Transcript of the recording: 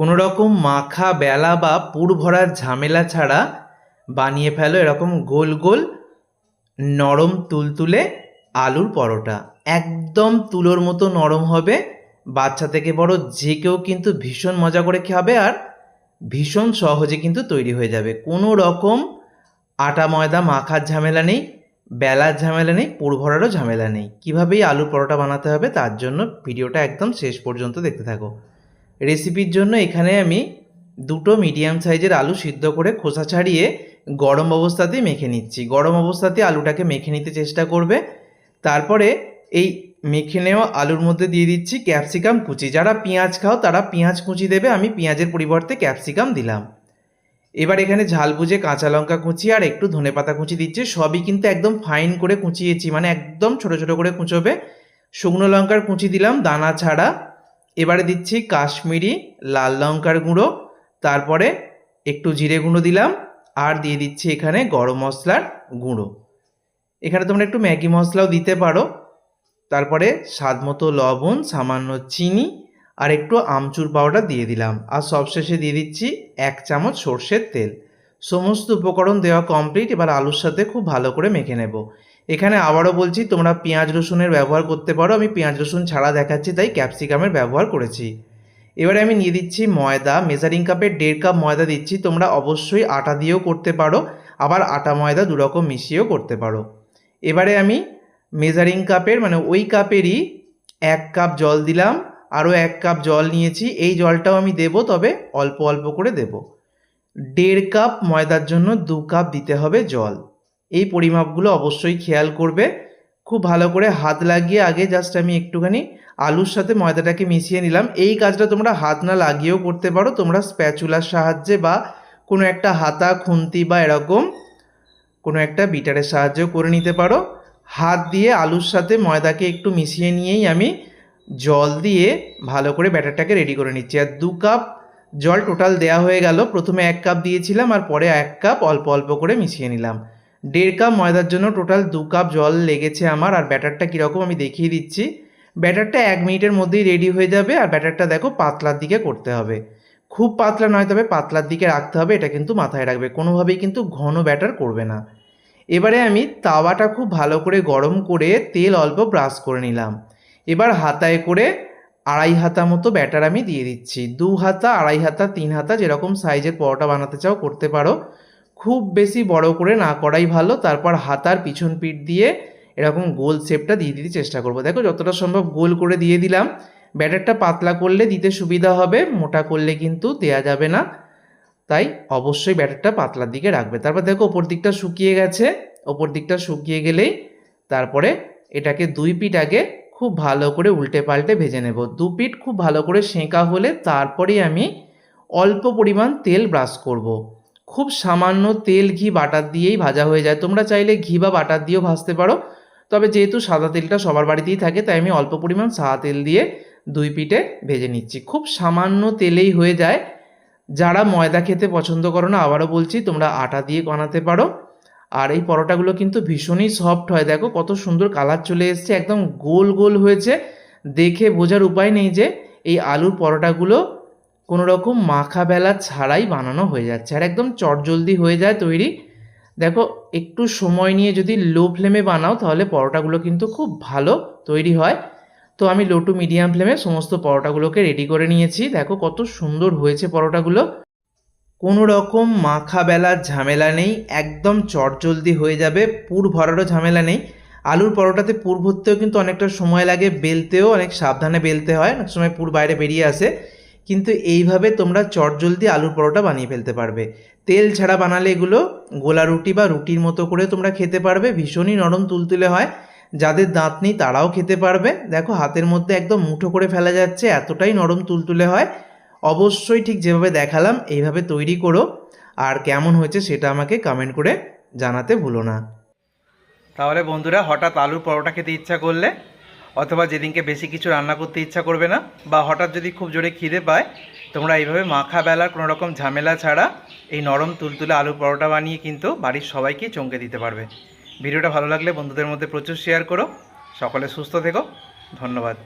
কোনো রকম মাখা, বেলা বা পুর ভরার ঝামেলা ছাড়া বানিয়ে ফেলো এরকম গোল গোল নরম তুলতুলে আলুর পরোটা। একদম তুলোর মতো নরম হবে। বাচ্চা থেকে বড় যে কেউ কিন্তু ভীষণ মজা করে খাবে আর ভীষণ সহজে কিন্তু তৈরি হয়ে যাবে। কোনো রকম আটা ময়দা মাখার ঝামেলা নেই, বেলার ঝামেলা নেই পুর ভরারও ঝামেলা নেই। কীভাবে এই আলুর পরোটা বানাতে হবে তার জন্য ভিডিওটা একদম শেষ পর্যন্ত দেখতে থাকো। রেসিপির জন্য এখানে আমি দুটো মিডিয়াম সাইজের আলু সিদ্ধ করে খোসা ছাড়িয়ে গরম অবস্থাতেই মেখে নিচ্ছি। গরম অবস্থাতে আলুটাকে মেখে নিতে চেষ্টা করবে। তারপরে এই মেখে নেওয়া আলুর মধ্যে দিয়ে দিচ্ছি ক্যাপসিকাম কুচি। যারা পেঁয়াজ খাও, তারা পেঁয়াজ কুচি দেবে। আমি পেঁয়াজের পরিবর্তে ক্যাপসিকাম দিলাম। এবার এখানে ঝাল বুঝে কাঁচা লঙ্কা কুচি আর একটু ধনেপাতা কুচি দিচ্ছি। সবই কিন্তু একদম ফাইন করে কুচিয়েছি। মানে একদম ছোট ছোট করে কুচোবে। শুকনো লঙ্কার কুচি দিলাম। দানা ছাড়া এবারে দিচ্ছি কাশ্মীরি লাল লঙ্কার গুঁড়ো, তারপরে একটু জিরে গুঁড়ো দিলাম, আর দিয়ে দিচ্ছি এখানে গরম মশলার গুঁড়ো। এখানে তোমরা একটু ম্যাগি মশলাও দিতে পারো। তারপরে স্বাদ মতো লবণ, সামান্য চিনি, আর একটু আমচুর পাউডার দিয়ে দিলাম। আর সবশেষে দিয়ে দিচ্ছি এক চামচ সর্ষের তেল। সমস্ত উপকরণ দেওয়া কমপ্লিট এবার আলুর সাথে খুব ভালো করে মেখে নেব। এখানে আবারও বলছি, তোমরা পেঁয়াজ রসুনের ব্যবহার করতে পারো। আমি পেঁয়াজ রসুন ছাড়া দেখাচ্ছি, তাই ক্যাপসিকামের ব্যবহার করেছি। এবারে আমি নিয়ে দিচ্ছি ময়দা, মেজারিং কাপের দেড় কাপ ময়দা দিচ্ছি। তোমরা অবশ্যই আটা দিয়েও করতে পারো, আবার আটা ময়দা দুরকম মিশিয়েও করতে পারো। এবারে আমি মেজারিং কাপের মানে ওই কাপেরই এক কাপ জল দিলাম, আরও এক কাপ জল নিয়েছি। এই জলটাও আমি দেব, তবে অল্প অল্প করে দেব। দেড় কাপ ময়দার জন্য দু কাপ দিতে হবে জল। এই পরিমাপগুলো অবশ্যই খেয়াল করবে। খুব ভালো করে হাত লাগিয়ে আগে জাস্ট আমি একটুখানি আলুর সাথে ময়দাটাকে মিশিয়ে নিলাম। এই কাজটা তোমরা হাত না লাগিয়েও করতে পারো। তোমরা স্প্যাচুলার সাহায্যে বা কোনো একটা হাতা, খুন্তি বা এরকম কোনো একটা বিটারের সাহায্যেও করে নিতে পারো। হাত দিয়ে আলুর সাথে ময়দাকে একটু মিশিয়ে নিয়েই আমি জল দিয়ে ভালো করে ব্যাটারটাকে রেডি করে নিচ্ছি। আর দু কাপ জল টোটাল দেয়া হয়ে গেল। প্রথমে এক কাপ দিয়েছিলাম আর পরে এক কাপ অল্প অল্প করে মিশিয়ে নিলাম। দেড় কাপ ময়দার জন্য টোটাল দু কাপ জল লেগেছে আমার, আর ব্যাটারটা কীরকম আমি দেখিয়ে দিচ্ছি। ব্যাটারটা এক মিনিটের মধ্যেই রেডি হয়ে যাবে, আর ব্যাটারটা দেখো পাতলার দিকে করতে হবে। খুব পাতলা নয়, তবে পাতলার দিকে রাখতে হবে, এটা কিন্তু মাথায় রাখবে। কোনোভাবেই কিন্তু ঘন ব্যাটার করবে না। এবারে আমি তাওয়াটা খুব ভালো করে গরম করে তেল অল্প ব্রাশ করে নিলাম। এবার হাতায় করে আড়াই হাতা মতো ব্যাটার আমি দিয়ে দিচ্ছি। দু হাতা, আড়াই হাতা, তিন হাতা, যেরকম সাইজের পরোটা বানাতে চাও, করতে পারো। খুব বেশি বড় করে না করাই ভালো, তারপর হাতার পিছন পিঠ দিয়ে এরকম গোল শেপটা দিয়ে দিতে চেষ্টা করব। দেখো যতটা সম্ভব গোল করে দিয়ে দিলাম। ব্যাটারটা পাতলা করলে দিতে সুবিধা হবে, মোটা করলে কিন্তু দেয়া যাবে না। তাই অবশ্যই ব্যাটারটা পাতলার দিকে রাখবে। তারপর দেখো ওপর দিকটা শুকিয়ে গেছে। ওপর দিকটা শুকিয়ে গেলেই তারপরে এটাকে দুই পিঠ আগে খুব ভালো করে উল্টে পাল্টে ভেজে নেব। দু পিঠ খুব ভালো করে সেঁকা হলে তারপরেই আমি অল্প পরিমাণ তেল ব্রাশ করব। খুব সামান্য তেল ঘি বাটার দিয়েই ভাজা হয়ে যায়। তোমরা চাইলে ঘি বা বাটার দিয়েও ভাজতে পারো। তবে যেহেতু সাদা তেলটা সবার বাড়িতেই থাকে, তাই আমি অল্প পরিমাণ সাদা তেল দিয়ে দুই পিঠে ভেজে নিচ্ছি। খুব সামান্য তেলেই হয়ে যায়। যারা ময়দা খেতে পছন্দ করো না, আবারও বলছি, তোমরা আটা দিয়ে বানাতে পারো। আর এই পরোটাগুলো কিন্তু ভীষণই সফট হয়। দেখো কত সুন্দর কালার চলে এসছে, একদম গোল গোল হয়েছে। দেখে বোঝার উপায় নেই যে এই আলুর পরোটাগুলো কোনো রকম মাখা বেলা ছাড়াই বানানো হয়ে যাচ্ছে। আর একদম চটজলদি হয়ে যায় তৈরি। দেখো, একটু সময় নিয়ে যদি লো ফ্লেমে বানাও, তাহলে পরোটাগুলো কিন্তু খুব ভালো তৈরি হয়। তো আমি লো টু মিডিয়াম ফ্লেমে সমস্ত পরোটাগুলোকে রেডি করে নিয়েছি। দেখো, কত সুন্দর হয়েছে পরোটাগুলো। কোনো রকম মাখা বেলার ঝামেলা নেই। একদম চটজলদি হয়ে যাবে। পুর ভরারও ঝামেলা নেই। আলুর পরোটাতে পুর ভরতেও কিন্তু অনেকটা সময় লাগে। বেলতেও অনেক সাবধানে বেলতে হয়। অনেক সময় পুর বাইরে বেরিয়ে আসে। কিন্তু এইভাবে তোমরা চটজলদি আলুর পরোটা বানিয়ে ফেলতে পারবে। তেল ছাড়া বানালে এগুলো গোলা রুটি বা রুটির মতো করে তোমরা খেতে পারবে, ভীষণই নরম তুলতুলে হয়। যাদের দাঁত নেই তারাও খেতে পারবে। দেখো হাতের মধ্যে একদম মুঠো করে ফেলা যাচ্ছে, এতটাই নরম তুলতুলে হয়। অবশ্যই ঠিক যেভাবে দেখালাম, এইভাবে তৈরি করো। আর কেমন হয়েছে সেটা আমাকে কমেন্ট করে জানাতে ভুলো না। তাহলে বন্ধুরা, হঠাৎ আলুর পরোটা খেতে ইচ্ছা করলে অথবা যেদিনকে বেশি কিছু রান্না করতে ইচ্ছা করবে না, বা হঠাৎ যদি খুব জোরে খিদে পায়, তোমরা এইভাবে মাখা বেলার কোনো রকম ঝামেলা ছাড়া এই নরম তুলতুলে আলু পরোটা বানিয়ে কিন্তু বাড়ির সবাইকে চমকে দিতে পারবে। ভিডিওটা ভালো লাগলে বন্ধুদের মধ্যে প্রচুর শেয়ার করো। সকলে সুস্থ থেকো। ধন্যবাদ।